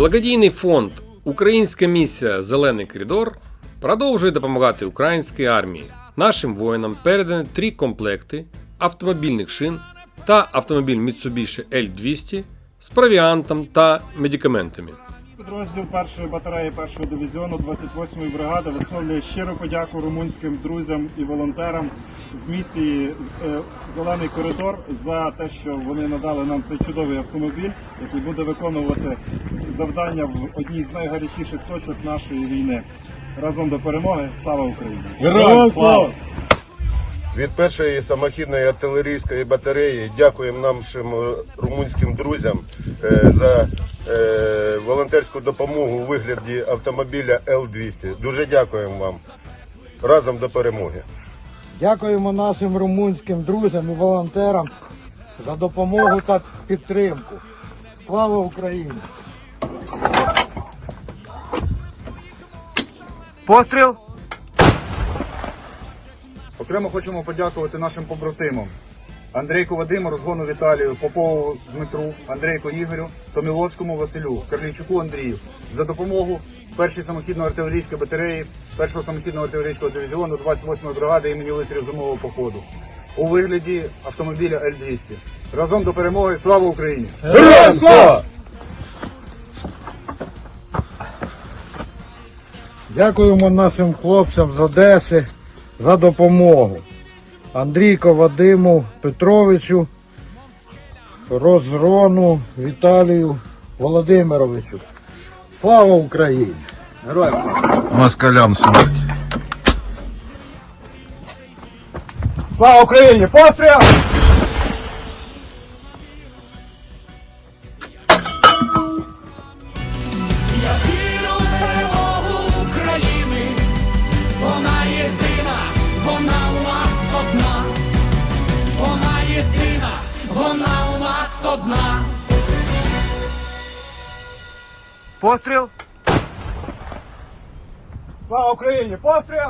Благодійний фонд Українська місія Зелений коридор продовжує допомагати українській армії. Нашим воїнам передані три комплекти автомобільних шин та автомобіль Mitsubishi L200 з провіантом та медикаментами. Підрозділ першої батареї першого дивізіону 28-ї бригади висловлює щиру подяку румунським друзям і волонтерам з місії е, Зелений коридор за те, що вони надали нам цей чудовий автомобіль, який буде виконувати завдання в одній з найгарячіших точок нашої війни. Разом до перемоги. Слава Україні! Героям слава! Від першої самохідної артилерійської батареї дякуємо нашим е, румунським друзям е, за е, волонтерську допомогу у вигляді автомобіля Л-200. Дуже дякуємо вам. Разом до перемоги. Дякуємо нашим румунським друзям і волонтерам за допомогу та підтримку. Слава Україні! Постріл! Окремо хочемо подякувати нашим побратимам. Андрійку Вадиму, розгону Віталію, Попову Дмитру, Андрійку Ігорю, Томіловському Василю, Карлійчуку Андрію за допомогу першої самохідно-артилерійської батареї, першого самохідного артилерійського дивізіону 28-ї бригади імені лицарів зимового походу у вигляді автомобіля Л-200. Разом до перемоги! Слава Україні! Героям слава! Дякуємо нашим хлопцям з Одеси за допомогу. Андрійко Вадиму Петровичу, Розрону Віталію Володимировичу. Слава Україні! москалям смерть. Слава Україні! Постріл! Одна. Постріл! Слава Україні! Постріл!